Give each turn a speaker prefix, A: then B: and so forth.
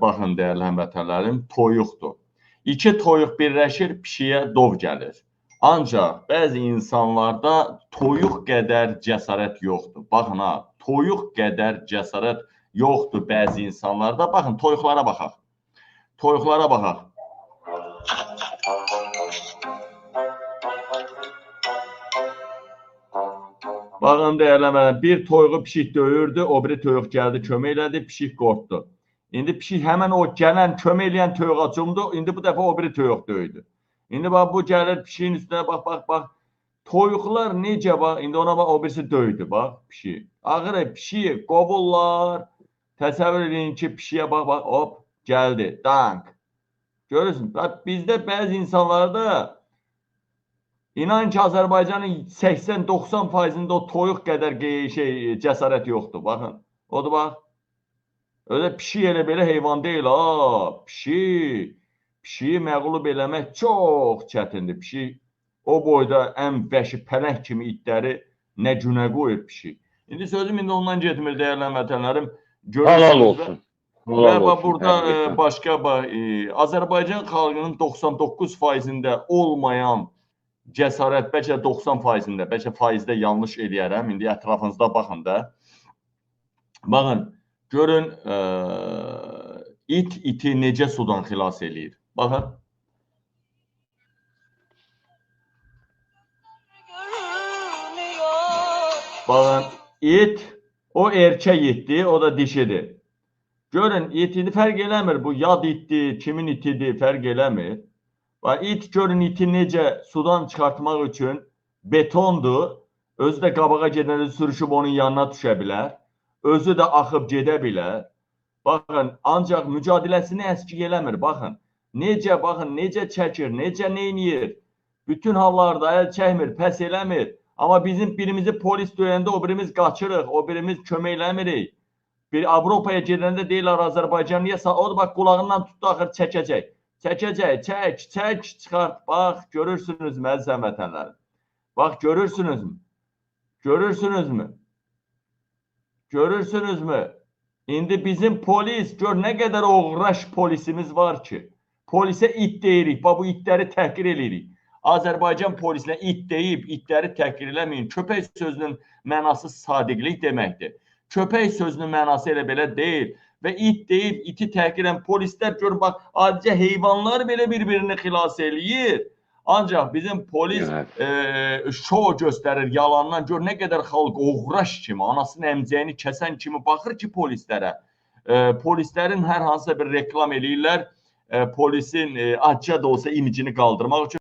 A: baxın dəyərli həmvətənlərim, toyuqdur. İki toyuq birləşir, pişiyə dov gəlir. Ancaq bəzi insanlarda toyuq qədər cəsarət yoxdur. Baxın ha, toyuq qədər cəsarət yoxdur bəzi insanlarda. Baxın, toyuqlara baxaq. Toyuqlara baxaq. Baxın dəyərləmələn, bir toyuğu pişik döyürdü, o biri toyuq gəldi, kömək elədi, pişik qorxdu. İndi pişik həmən o gələn, kömək eləyən toyuğa cumdu, indi bu dəfə o biri toyuq döydü. İndi bax bu gəlir pişiyin üstünə bax bax bax. Toyuqlar necə bax, indi ona bax o birisi döydü bax pişiyi. Ağır pişiyi qovurlar. Təsəvvür edin ki, pişiyə bax bax hop gəldi. Dank. Görürsün, bizdə bəzi insanlarda İnan ki, Azərbaycanın 80-90 faizində o toyuq qədər şey cəsarət yoxdur. Baxın. Odur bax. Öyle pişik elə belə heyvan deyil ha. Pişik. Pişiyi məğlub eləmək çox çətindir. Pişik o boyda ən vəhşi pələng kimi itləri nə günə qoyur pişik. İndi sözüm indi ondan getmir dəyərli vətənlərim.
B: Halal olsun.
A: Və bax burada e, başqa e, Azərbaycan xalqının 99 faizində olmayan cəsarət bəlkə 90 faizində, bəlkə faizdə yanlış eləyərəm. İndi ətrafınızda baxın da. Baxın, görün ə, it iti necə sudan xilas eləyir. Baxın. Baxın, it o erkək itdir, o da dişidir. Görün, itini fərq eləmir. Bu yad itdir, kimin itidir, fərq eləmir. Və it görün iti necə sudan çıxartmaq üçün betondur. Özü də qabağa gedəndə sürüşüb onun yanına düşə bilər. Özü də axıb gedə bilər. Baxın, ancaq mücadeləsini əskik eləmir. Baxın, necə baxın, necə çəkir, necə neyniyir. Bütün hallarda əl çəkmir, pəs eləmir. Amma bizim birimizi polis döyəndə o birimiz qaçırıq, o birimiz kömək eləmirik. Bir Avropaya gedəndə deyirlər Azərbaycan niyə o da bax qulağından tutdu axır çəkəcək. Çəkəcək, çək, çək, çıxart. Bax, görürsünüzmü əziz həmvətənlərim? Bax, görürsünüzmü? Görürsünüzmü? Görürsünüzmü? İndi bizim polis, gör nə qədər oğraş polisimiz var ki. Polisə it deyirik, bax bu itləri təhqir eləyirik. Azərbaycan polisinə it deyib, itləri təhqir eləməyin. Köpək sözünün mənası sadiqlik deməkdir. Köpək sözünün mənası elə belə deyil. Və it deyib, iti təhqir edən polislər gör, bax, adicə heyvanlar belə bir-birini xilas eləyir. Ancaq bizim polis e, şou göstərir yalandan. Gör nə qədər xalq oğraş kimi, anasının əmcəyini kəsən kimi baxır ki polislərə. E, polislərin hər hansısa bir reklam eləyirlər. E, polisin e, acca da olsa imicini qaldırmaq üçün